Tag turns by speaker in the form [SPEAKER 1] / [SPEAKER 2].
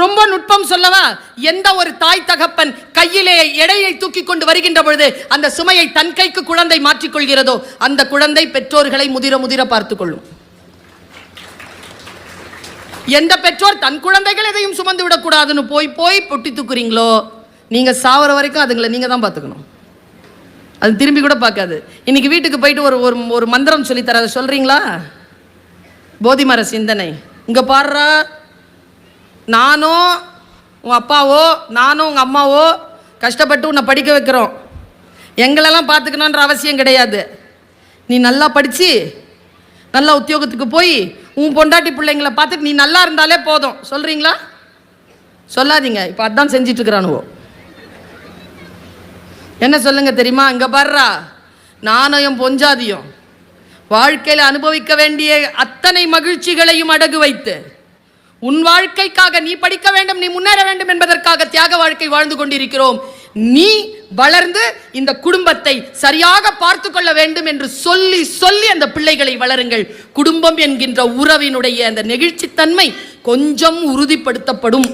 [SPEAKER 1] ரொம்ப நுட்பம் சொல்லவா? எந்த ஒரு தாய் தகப்பன் கையிலே எடையை தூக்கி கொண்டு வருகின்ற பொழுது அந்த சுமையை தன் கைக்கு குழந்தை மாற்றிக்கொள்கிறதோ அந்த குழந்தை பெற்றோர்களை முதிர முதிர பார்த்து கொள்ளும். எந்த பெற்றோர் தன் குழந்தைகள் எதையும் சுமந்து விடக்கூடாதுன்னு போய் போய் பொட்டி தூக்குறீங்களோ நீங்க சாவர வரைக்கும் அதுங்களை நீங்க தான் பார்த்துக்கணும். அது திரும்பி கூட பார்க்காது. இன்னைக்கு வீட்டுக்கு போயிட்டு ஒரு ஒரு ஒரு மந்திரம் சொல்லி தர சொல்றீங்களா? போதிமர சிந்தனை. இங்க பாடுறா நானோ உன் அப்பாவோ நானும் உங்கள் அம்மாவோ கஷ்டப்பட்டு உன்னை படிக்க வைக்கிறோம். எங்களெல்லாம் பார்த்துக்கணுன்ற அவசியம் கிடையாது. நீ நல்லா படித்து நல்லா உத்தியோகத்துக்கு போய் உன் பொண்டாட்டி பிள்ளைங்களை பார்த்துட்டு நீ நல்லா இருந்தாலே போதும். சொல்கிறீங்களா சொல்லாதீங்க. இப்போ அதான் செஞ்சிட்ருக்கிறானுவோ. என்ன சொல்லுங்க தெரியுமா? இங்கே பாடுறா நானும் என் பொஞ்சாதியும் வாழ்க்கையில் அனுபவிக்க வேண்டிய அத்தனை மகிழ்ச்சிகளையும் அடகு வைத்து உன் வாழ்க்கைக்காக நீ படிக்க வேண்டும் நீ முன்னேற வேண்டும் என்பதற்காக தியாக வாழ்க்கை வாழ்ந்து கொண்டிருக்கிறோம். நீ வளர்ந்து இந்த குடும்பத்தை சரியாக பார்த்து கொள்ள வேண்டும் என்று சொல்லி சொல்லி அந்த பிள்ளைகளை வளருங்கள். குடும்பம் என்கின்ற உறவினுடைய அந்த நெகிழ்ச்சித்தன்மை கொஞ்சம் உறுதிப்படுத்தப்படும்.